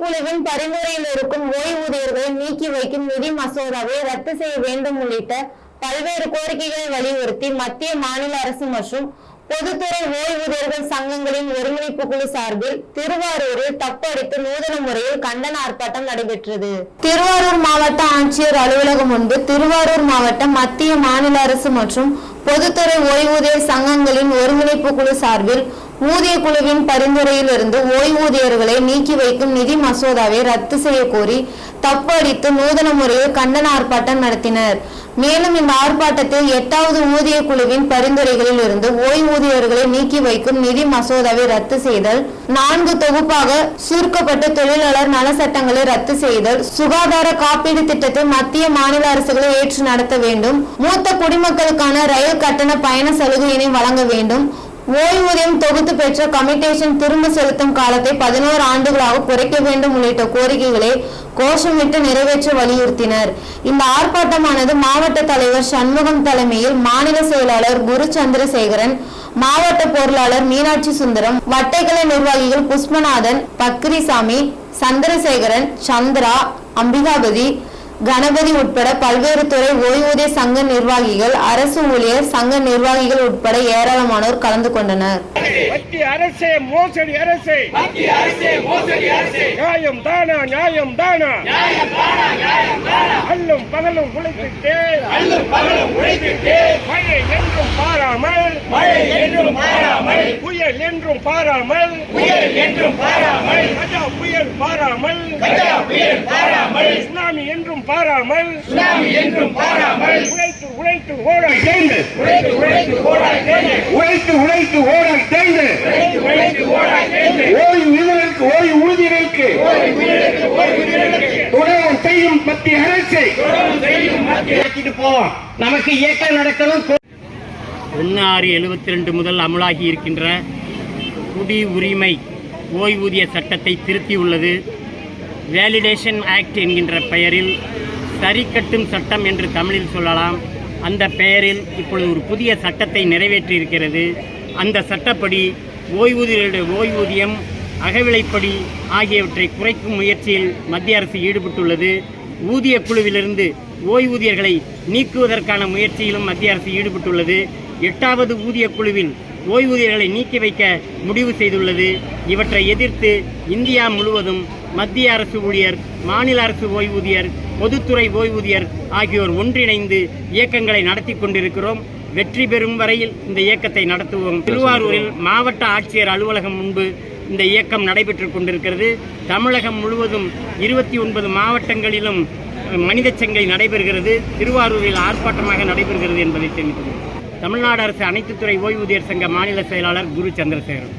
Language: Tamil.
குழுவின் பரிந்துரையில் இருக்கும் ஓய்வூதியர்களை நீக்கி வைக்கும் நிதி மசோதாவை ரத்து செய்ய வேண்டும் உள்ளிட்ட பல்வேறு கோரிக்கைகளை வலியுறுத்தி மத்திய மாநில அரசு மற்றும் பொதுத்துறை ஓய்வூதியர்கள் சங்கங்களின் ஒருங்கிணைப்பு குழு சார்பில் திருவாரூரில் தப்படித்து நூதன முறையில் கண்டன ஆர்ப்பாட்டம் நடைபெற்றது. திருவாரூர் மாவட்ட ஆட்சியர் அலுவலகம் முன்பு திருவாரூர் மாவட்ட மத்திய மாநில அரசு மற்றும் பொதுத்துறை ஓய்வூதியர் சங்கங்களின் ஒருங்கிணைப்பு குழு சார்பில் ஊதிய குழுவின் பரிந்துரையிலிருந்து ஓய்வூதியர்களை நீக்கி வைக்கும் நிதி மசோதாவை ரத்து செய்ய கோரி தப்பு அடித்து நூதன முறையில் கண்டன ஆர்ப்பாட்டம் நடத்தினர். மேலும் இந்த ஆர்ப்பாட்டத்தில் எட்டாவது ஊதிய குழுவின் பரிந்துரைகளில் இருந்து ஓய்வூதியர்களை நீக்கி வைக்கும் நிதி மசோதாவை ரத்து செய்தல் நான்கு தொகுப்பாக சுருக்கப்பட்ட தொழிலாளர் நல சட்டங்களை ரத்து செய்தல் சுகாதார காப்பீடு திட்டத்தை மத்திய மாநில அரசுகளை ஏற்று நடத்த வேண்டும் மூத்த குடிமக்களுக்கான ரயில் கட்டண பயண சலுகையினை வழங்க வேண்டும் ஓய்வூதியம் தொகுத்து பெற்ற கமிட்டேஷன் திரும்ப செலுத்தும் காலத்தை பதினோரு ஆண்டுகளாக குறைக்க வேண்டும் உள்ளிட்ட கோரிக்கைகளை கோஷமிட்டு நிறைவேற்ற வலியுறுத்தினர். இந்த ஆர்ப்பாட்டமானது மாவட்ட தலைவர் சண்முகம் தலைமையில் மாநில செயலாளர் குரு சந்திரசேகரன் மாவட்ட பொருளாளர் மீனாட்சி சுந்தரம் வட்டைக்கலை நிர்வாகிகள் புஷ்பநாதன் பக்ரிசாமி சந்திரசேகரன் சந்திரா அம்பிகாபதி கணபதி உட்பட பல்வேறு துறை ஓய்வூதிய சங்க நிர்வாகிகள் அரசு ஊழியர் சங்க நிர்வாகிகள் உட்பட ஏராளமானோர் கலந்து கொண்டனர். மத்திய அரசே மோசடி அரசே. மத்திய அரசே மோசடி அரசே. நியாயம் தானா நியாயம் தானா. நியாயம் தானா நியாயம் தானா. அல்லும் பகலும் உழைத்துட்டு. அல்லும் பகலும் உழைத்துட்டு. பாராமல் மழை என்றும் பாராமல் புயல் என்றும் பாராமல் புயல் என்றும் பாராமல் கஜா புயல் பாராமல் கஜா புயல் பாராமல் சுனாமி என்றும் பாராமல் சுனாமி என்றும் பாராமல் உழைத்து உழைத்து ஓடாய் தேய்ந்து உழைத்து உழைத்து ஓடாய் தேய்ந்து உழைத்து உழைத்து ஓடாய் தேய்ந்து உழைத்து உழைத்து ஓடாய் தேய்ந்து ஓய்வு வீரர்களுக்கு ஓய்வு ஊதியர்களுக்கு ஓய் உயிரிழக்கு ஓய் உயிரிழக்கு துரோகம் செய்யும் மத்திய அரசை. தொடர்ந்து செய்யும் மத்திய போவோம். நமக்கு இயக்கம் நடக்கணும். ஒன்று ஆறு எழுபத்தி ரெண்டு முதல் அமலாகி இருக்கின்ற குடி உரிமை ஓய்வூதிய சட்டத்தை திருத்தியுள்ளது. வேலிடேஷன் ஆக்ட் என்கின்ற பெயரில் சரி கட்டும் சட்டம் என்று தமிழில் சொல்லலாம். அந்த பெயரில் இப்பொழுது ஒரு புதிய சட்டத்தை நிறைவேற்றியிருக்கிறது. அந்த சட்டப்படி ஓய்வூதியர்களுடைய ஓய்வூதியம் அகவிலைப்படி ஆகியவற்றை குறைக்கும் முயற்சியில் மத்திய அரசு ஈடுபட்டுள்ளது. ஊதிய குழுவிலிருந்து ஓய்வூதியர்களை நீக்குவதற்கான முயற்சியிலும் மத்திய அரசு ஈடுபட்டுள்ளது. எட்டாவது ஊதிய குழுவில் ஓய்வூதியர்களை நீக்கி வைக்க முடிவு செய்துள்ளது. இவற்றை எதிர்த்து இந்தியா முழுவதும் மத்திய அரசு ஊழியர் மாநில அரசு ஓய்வூதியர் பொதுத்துறை ஓய்வூதியர் ஆகியோர் ஒன்றிணைந்து இயக்கங்களை நடத்தி கொண்டிருக்கிறோம். வெற்றி பெறும் வரையில் இந்த இயக்கத்தை நடத்துவோம். திருவாரூரில் மாவட்ட ஆட்சியர் அலுவலகம் முன்பு இந்த இயக்கம் நடைபெற்று கொண்டிருக்கிறது. தமிழகம் முழுவதும் இருபத்தி ஒன்பது மாவட்டங்களிலும் மனித சங்கை நடைபெறுகிறது. திருவாரூரில் ஆர்ப்பாட்டமாக நடைபெறுகிறது என்பதை தெரிவித்துள்ளோம் தமிழ்நாடு அரசு அனைத்து துறை ஓய்வூதியர் சங்க மாநில செயலாளர் குரு சந்திரசேகரன்.